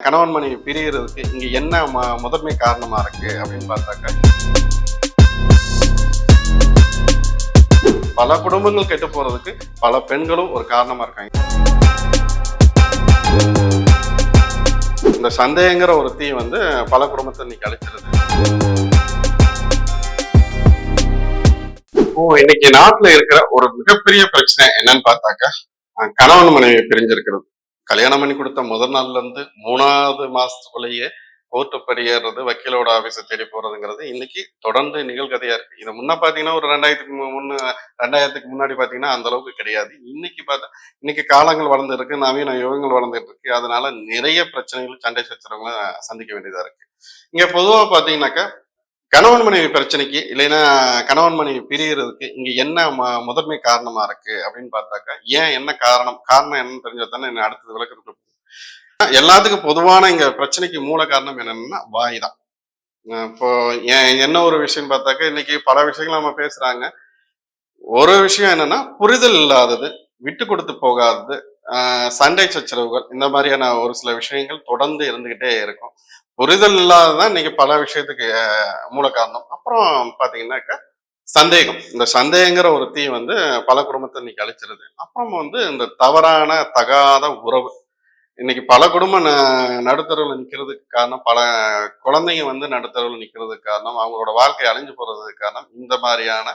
கணவன் மனைவி பிரியறதுக்கு இங்க என்ன முதன்மை காரணமா இருக்கு அப்படின்னு பார்த்தாக்க பல குடும்பங்கள் கெட்டு போறதுக்கு பல பெண்களும் ஒரு காரணமா இருக்காங்க. இந்த சந்தேகங்கிற ஒரு தீ வந்து பல குடும்பத்தை இன்னைக்கு அழிச்சிருது. இப்போ இன்னைக்கு நாட்டுல இருக்கிற ஒரு மிகப்பெரிய பிரச்சனை என்னன்னு பார்த்தாக்க கணவன் மனைவி பிரிஞ்சிருக்கிறது. கல்யாணம் பண்ணி கொடுத்த முதல் நாள்லேருந்து மூணாவது மாதத்துக்குள்ளேயே கோர்ட்டு படியேறது வக்கீலோட ஆஃபீஸை தேடி போகிறதுங்கிறது இன்னைக்கு தொடர்ந்து நிகழ்கதையாக இருக்குது இது முன்ன பார்த்தீங்கன்னா ஒரு ரெண்டாயிரத்துக்கு மு- ரெண்டாயிரத்துக்கு முன்னாடி பார்த்தீங்கன்னா அந்த அளவுக்கு கிடையாது. இன்னைக்கு பார்த்தா இன்னைக்கு காலங்கள் வளர்ந்துருக்கு நவீன யுகங்கள் வளர்ந்துட்டு இருக்கு அதனால நிறைய பிரச்சனைகள் சண்டை சச்சரவுகளை சந்திக்க வேண்டியதாக இருக்குது இங்கே பொதுவாக பார்த்தீங்கன்னாக்கா கணவன் மனைவி பிரச்சனைக்கு இல்லைன்னா கணவன் மனைவி பிரியறதுக்கு இங்க என்ன ம- முதன்மை காரணமா இருக்கு அப்படின்னு பார்த்தாக்கா ஏன் என்ன காரணம் காரணம் என்னன்னு தெரிஞ்சா தானே என்ன அடுத்தது விளக்கத்துக்கு எல்லாத்துக்கும் பொதுவான இங்க பிரச்சனைக்கு மூல காரணம் என்னன்னா வாய் தான். இப்போ ஏன் என்ன ஒரு விஷயம் பார்த்தாக்கா இன்னைக்கு பல விஷயங்கள் நம்ம பேசுறாங்க. ஒரு விஷயம் என்னன்னா புரிதல் இல்லாதது விட்டு கொடுத்து போகாதது ஆஹ் சண்டை சச்சரவுகள் இந்த மாதிரியான ஒரு சில விஷயங்கள் தொடர்ந்து இருந்துகிட்டே இருக்கும். புரிதல் இல்லாததான் இன்னைக்கு பல விஷயத்துக்கு மூல காரணம். அப்புறம் பார்த்தீங்கன்னாக்கா சந்தேகம். இந்த சந்தேகங்கிற ஒரு தீ வந்து பல குடும்பத்தை இன்னைக்கு அழிச்சிருது. அப்புறம் வந்து இந்த தவறான தகாத உறவு. இன்னைக்கு பல குடும்பம் ந- நடுத்தருவுல நிக்கிறதுக்கு காரணம் பல குழந்தைங்க வந்து நடுத்தரவில் நிக்கிறதுக்கு காரணம் அவங்களோட வாழ்க்கை அழிஞ்சு போறதுக்கு காரணம் இந்த மாதிரியான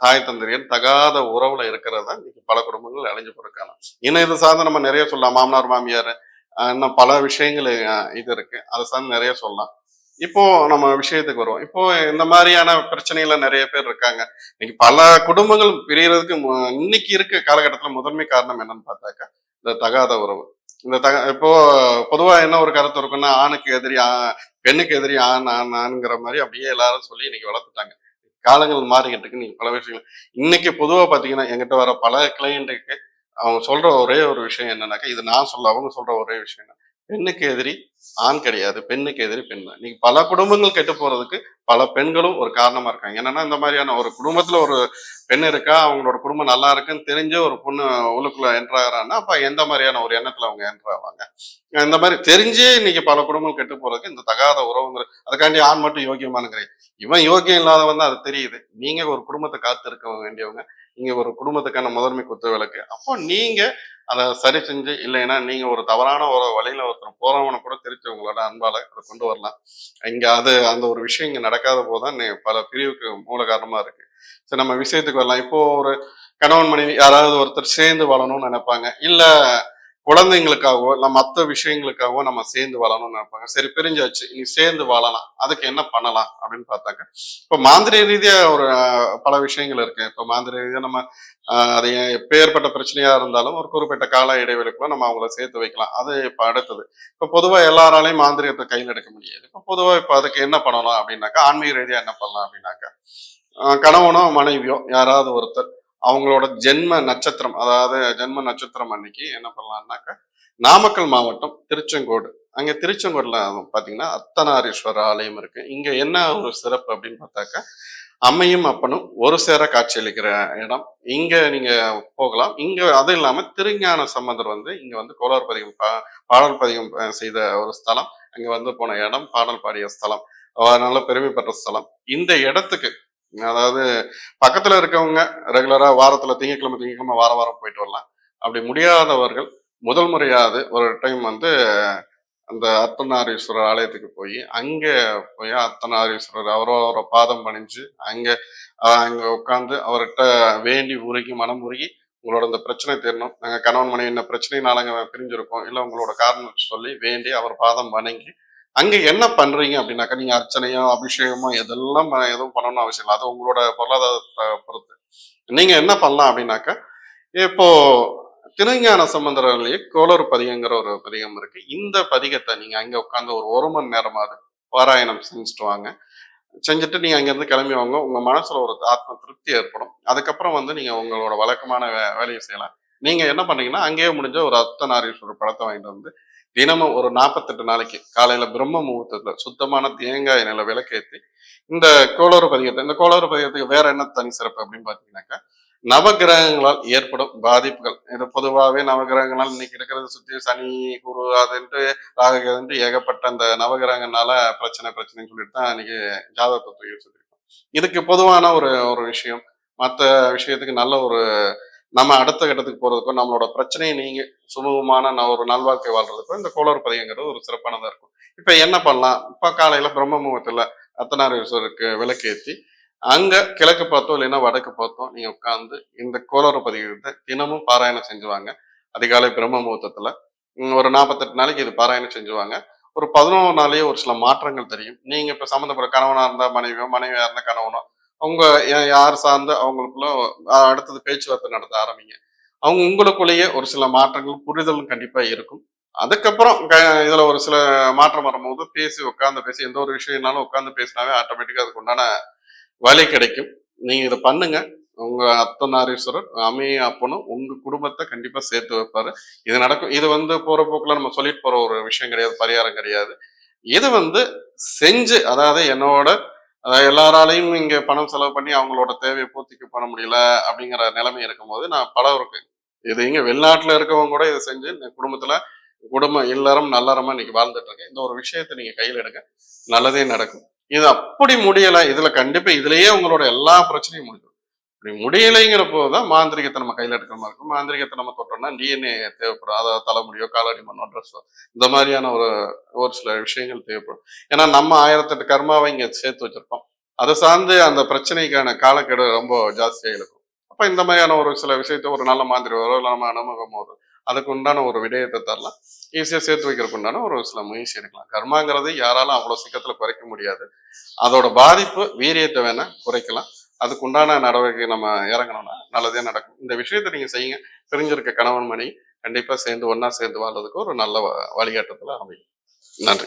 தாய் தந்திரியன் தகாத உறவுல இருக்கிறது தான் இன்னைக்கு பல குடும்பங்கள் அழிஞ்சு போறதுக்கான இன்னும் இது சார்ந்து நம்ம நிறைய சொல்லலாம். மாமனார் மாமியார் இன்னும் பல விஷயங்கள் இது இருக்கு. அதை சார்ந்து நிறைய சொல்லலாம். இப்போ நம்ம விஷயத்துக்கு வருவோம். இப்போ இந்த மாதிரியான பிரச்சனைகள்ல நிறைய பேர் இருக்காங்க. இன்னைக்கு பல குடும்பங்கள் பிரியறதுக்கு மு- இன்னைக்கு இருக்க காலகட்டத்தில் முதன்மை காரணம் என்னன்னு பார்த்தாக்கா இந்த தகாத உறவு. இந்த தக இப்போ பொதுவா என்ன ஒரு கருத்து இருக்குன்னா ஆணுக்கு எதிரி ஆ- பெண்ணுக்கு எதிரி ஆண் ஆண் ஆண்ங்கிற மாதிரி அப்படியே எல்லாரும் சொல்லி இன்னைக்கு வளர்த்துட்டாங்க. காலங்கள் மாறிக்கிட்டு இருக்கு. நீங்க பல விஷயங்கள். இன்னைக்கு பொதுவா பாத்தீங்கன்னா எங்கிட்ட வர பல கிளையண்ட்டுக்கு அவங்க சொல்ற ஒரே ஒரு விஷயம் என்னன்னாக்கா இது நான் சொல்ல அவங்க சொல்ற ஒரே விஷயம் என்ன? பெண்ணுக்கு எதிரி ஆண் கிடையாது பெண்ணுக்கு எதிரி பெண் தான். நீங்க பல குடும்பங்கள் கெட்டு போறதுக்கு பல பெண்களும் ஒரு காரணமா இருக்காங்க. என்னன்னா இந்த மாதிரியான ஒரு குடும்பத்துல ஒரு பெண் இருக்கா அவங்களோட குடும்பம் நல்லா இருக்குன்னு தெரிஞ்ச ஒரு பொண்ணு உள்ளுக்குள்ள என்ட்ராகிறான்னா அப்ப எந்த மாதிரியான ஒரு எண்ணத்துல அவங்க என்ட்ராவாங்க இந்த மாதிரி தெரிஞ்சே இன்னைக்கு பல குடும்பங்கள் கெட்டு போறதுக்கு இந்த தகாத உறவுங்கிற அதுக்காண்டி ஆண் மட்டும் யோகியமானுங்கிறேன் இவன் யோகியம் இல்லாதவன் தான் அது தெரியுது. நீங்க ஒரு குடும்பத்தை காத்து இருக்க வேண்டியவங்க. நீங்க ஒரு குடும்பத்துக்கான முதன்மை குத்து விளக்கு. அப்போ நீங்க அதை சரி செஞ்சு இல்லைன்னா நீங்க ஒரு தவறான ஒரு வழியில ஒருத்தர் போறவனை கூட திருச்சி உங்களோட அன்பால அதை கொண்டு வரலாம். இங்க அது அந்த ஒரு விஷயம் இங்க நடக்காத போதுதான் தான் பல பிரிவுக்கு மூல காரணமா இருக்கு. சரி நம்ம விஷயத்துக்கு வரலாம். இப்போ ஒரு கணவன் மனைவி யாராவது ஒருத்தர் சேர்ந்து வாழணும்னு நினைப்பாங்க. இல்லை குழந்தைங்களுக்காகவோ இல்லை மற்ற விஷயங்களுக்காகவோ நம்ம சேர்ந்து வாழணும்னு நினைப்பாங்க. சரி பிரிஞ்சாச்சு. இனி சேர்ந்து வாழலாம். அதுக்கு என்ன பண்ணலாம் அப்படின்னு பார்த்தாங்க இப்போ மாந்திரிய ரீதியாக ஒரு பல விஷயங்கள் இருக்கு. இப்போ மாந்திரிய ரீதியாக நம்ம அது எப்பேற்பட்ட பிரச்சனையாக இருந்தாலும் ஒரு குறிப்பிட்ட கால இடைவெளிக்குள்ள நம்ம அவங்கள சேர்த்து வைக்கலாம். அது இப்போ அடுத்தது. இப்போ பொதுவாக எல்லாராலையும் மாந்திரியத்தை கையில் எடுக்க முடியாது. இப்போ பொதுவாக இப்போ அதுக்கு என்ன பண்ணலாம் அப்படின்னாக்கா ஆன்மீக ரீதியாக என்ன பண்ணலாம் அப்படின்னாக்கா கணவனோ மனைவியோ யாராவது ஒருத்தர் அவங்களோட ஜென்ம நட்சத்திரம் அதாவது ஜென்ம நட்சத்திரம் அன்னைக்கு என்ன பண்ணலாம்னாக்க நாமக்கல் மாவட்டம் திருச்செங்கோடு. அங்கே திருச்செங்கோடில் பார்த்தீங்கன்னா அர்த்தநாரீஸ்வரர் ஆலயம் இருக்கு. இங்கே என்ன ஒரு சிறப்பு அப்படின்னு பார்த்தாக்கா அம்மையும் அப்பனும் ஒரு சேர காட்சியளிக்கிற இடம். இங்கே நீங்கள் போகலாம். இங்கே அது இல்லாமல் திருஞான சம்பந்தர் வந்து இங்கே வந்து கோலார் பதிகம் பா- பாடல் பதிகம் செய்த ஒரு ஸ்தலம். அங்கே வந்து போன இடம் பாடல் பாடிய ஸ்தலம். நல்ல பெருமைப்பட்ட ஸ்தலம். இந்த இடத்துக்கு அதாவது பக்கத்துல இருக்கவங்க ரெகுலரா வாரத்துல திங்கட்கிழமை திங்கட்கிழமை வார வாரம் போயிட்டு வரலாம். அப்படி முடியாதவர்கள் முதல் முறையாவது ஒரு டைம் வந்து அந்த அர்த்தநாரீஸ்வரர் ஆலயத்துக்கு போய் அங்க போய் அர்த்தநாரீஸ்வரர் அவரோட பாதம் பணிஞ்சு அங்க அங்கே அங்க உட்காந்து அவர்கிட்ட வேண்டி உருகி மனம் உருகி உங்களோட இந்த பிரச்சனை தீரணும். நாங்கள் கணவன் மனைவி என்ன பிரச்சனைனால நாங்கள் பிரிஞ்சிருக்கோம். இல்ல உங்களோட காரணம் சொல்லி வேண்டி அவர் பாதம் வணங்கி அங்க என்ன பண்றீங்க அப்படின்னாக்கா நீங்க அர்ச்சனையோ அபிஷேகமோ எதெல்லாம் எதுவும் பண்ணணும்னு அவசியம் இல்லை. அது உங்களோட பொருளாதாரத்தை பொறுத்து. நீங்க என்ன பண்ணலாம் அப்படின்னாக்கா இப்போ திருஞான சம்பந்தரிலேயே கோளறு பதிகங்கிற ஒரு பதிகம் இருக்கு. இந்த பதிகத்தை நீங்க அங்க உட்காந்து ஒரு ஒரு மணி நேரமாவது பாராயணம் செஞ்சுட்டு வாங்க. செஞ்சுட்டு நீங்க அங்கிருந்து கிளம்பி வாங்க. உங்க மனசுல ஒரு ஆத்ம திருப்தி ஏற்படும். அதுக்கப்புறம் வந்து நீங்க உங்களோட வழக்கமான வே- வேலையை செய்யலாம். நீங்க என்ன பண்ணீங்கன்னா அங்கேயே முடிஞ்ச ஒரு அர்த்தநாரீஸ்வரர் படத்தை வாங்கிட்டு வந்து தினமும் ஒரு நாற்பத்தெட்டு நாளைக்கு காலையில் பிரம்ம முகூர்த்தத்தில் சுத்தமான தேங்காய் நில விளக்கேத்தி இந்த கோளறு பதிகத்தை இந்த கோளறு பதிகத்துக்கு வேற என்ன தனி சிறப்பு அப்படின்னு பார்த்தீங்கன்னாக்கா நவகிரகங்களால் ஏற்படும் பாதிப்புகள். இது பொதுவாகவே நவகிரகங்களால் இன்னைக்கு இருக்கிறது சுற்றி சனி குரு அதுன்ட்டு ராககிரகன்ட்டு ஏகப்பட்ட அந்த நவகிரகங்கள்னால பிரச்சனை பிரச்சனைன்னு சொல்லிட்டு தான் இன்னைக்கு ஜாதகத்தை தூக்கி இதுக்கு பொதுவான ஒரு ஒரு விஷயம் மற்ற விஷயத்துக்கு நல்ல ஒரு நம்ம அடுத்த கட்டத்துக்கு போறதுக்கும் நம்மளோட பிரச்சனையை நீங்க சுமூகமான நான் ஒரு நல்வாழ்க்கை வாழ்றதுக்கும் இந்த கோளர் பதியங்கிறது ஒரு சிறப்பானதா இருக்கும். இப்ப என்ன பண்ணலாம்? இப்ப காலையில பிரம்ம முகூர்த்தத்துல அத்தனாரீஸ்வருக்கு விளக்கேற்றி அங்க கிழக்கு பார்த்தோம் இல்லைன்னா வடக்கு பார்த்தோம் நீங்க உட்காந்து இந்த கோளறு பதிவுத்தை தினமும் பாராயணம் செஞ்சுவாங்க. அதிகாலை பிரம்ம முகூர்த்தத்துல ஒரு நாற்பத்தெட்டு நாளைக்கு இது பாராயணம் செஞ்சுவாங்க. ஒரு பதினோரு நாளையே ஒரு சில மாற்றங்கள் தெரியும். நீங்க இப்ப சம்மந்தப்பட்ட கணவனா இருந்தா மனைவியோ மனைவியா இருந்தா கணவனோ அவங்க யார் சார்ந்து அவங்களுக்குள்ள அடுத்தது பேச்சுவார்த்தை நடத்த ஆரம்பிங்க. அவங்க உங்களுக்குள்ளேயே ஒரு சில மாற்றங்கள் புரிதலும் கண்டிப்பாக இருக்கும். அதுக்கப்புறம் க- இதில் ஒரு சில மாற்றம் வரும்போது பேசி உட்காந்து பேசி எந்த ஒரு விஷயம்னாலும் உட்காந்து பேசினாவே ஆட்டோமேட்டிக்காக அதுக்கு உண்டான வழி கிடைக்கும். நீங்கள் இதை பண்ணுங்க. உங்க அத்தனாரீஸ்வரர் அமைய அப்பனும் உங்க குடும்பத்தை கண்டிப்பா சேர்த்து வைப்பாரு. இது நடக்கும். இது வந்து போற போக்குல நம்ம சொல்லிட்டு போற ஒரு விஷயம் கிடையாது பரிகாரம் கிடையாது. இது வந்து செஞ்சு அதாவது என்னோட எல்லாராலையும் இங்க பணம் செலவு பண்ணி அவங்களோட தேவையை பூர்த்திக்கு பண்ண முடியல அப்படிங்கிற நிலைமை இருக்கும்போது நான் பல இருக்கு இது இங்க வெளிநாட்டுல இருக்கவங்க கூட இதை செஞ்சு இந்த குடும்பத்துல குடும்பம் இல்லறம் நல்லறமா இன்னைக்கு வாழ்ந்துட்டு இருக்கேன். இந்த ஒரு விஷயத்தை நீங்க கையில் எடுங்க. நல்லதே நடக்கும். இது அப்படி முடியல. இதுல கண்டிப்பா இதுலயே உங்களோட எல்லா பிரச்சனையும் முடிஞ்சிடும். இப்படி முடியலைங்கிறப்போ தான் மாந்திரிகத்தை நம்ம கையில் எடுக்கிற மாதிரி இருக்கும். மாந்திரிகத்தை நம்ம தொட்டோம்னா டிஎன்ஏ தேவைப்படும். அதாவது தலைமுடியோ காலடி மண்ணோ ட்ரெஸ்ஸோ இந்த மாதிரியான ஒரு ஒரு சில விஷயங்கள் தேவைப்படும். ஏன்னா நம்ம ஆயிரத்தெட்டு கர்மாவை இங்கே சேர்த்து வச்சிருப்போம் அதை சார்ந்து அந்த பிரச்சனைக்கான காலக்கெடு ரொம்ப ஜாஸ்தியாக இருக்கும். அப்போ இந்த மாதிரியான ஒரு சில விஷயத்த ஒரு நல்ல மாந்திரி வரும் இல்லை நம்ம அனுமகம் வரும் அதுக்கு உண்டான ஒரு விடயத்தை தரலாம். ஈஸியாக சேர்த்து வைக்கிறதுக்கு உண்டான ஒரு சில முயற்சி எடுக்கலாம். கர்மாங்கிறது யாராலும் அவ்வளோ சீக்கிரத்தில் குறைக்க முடியாது. அதோட பாதிப்பு வீரியத்தை வேணால் குறைக்கலாம். அதுக்கு உண்டான நடவடிக்கை நம்ம இறங்கணும்னா நல்லதே நடக்கும். இந்த விஷயத்தை நீங்க செய்யுங்க. தெரிஞ்சிருக்க கணவன் மணி கண்டிப்பா சேர்ந்து ஒண்ணா சேர்ந்து வாழ்றதுக்கு ஒரு நல்ல வ- அமையும். நன்றி.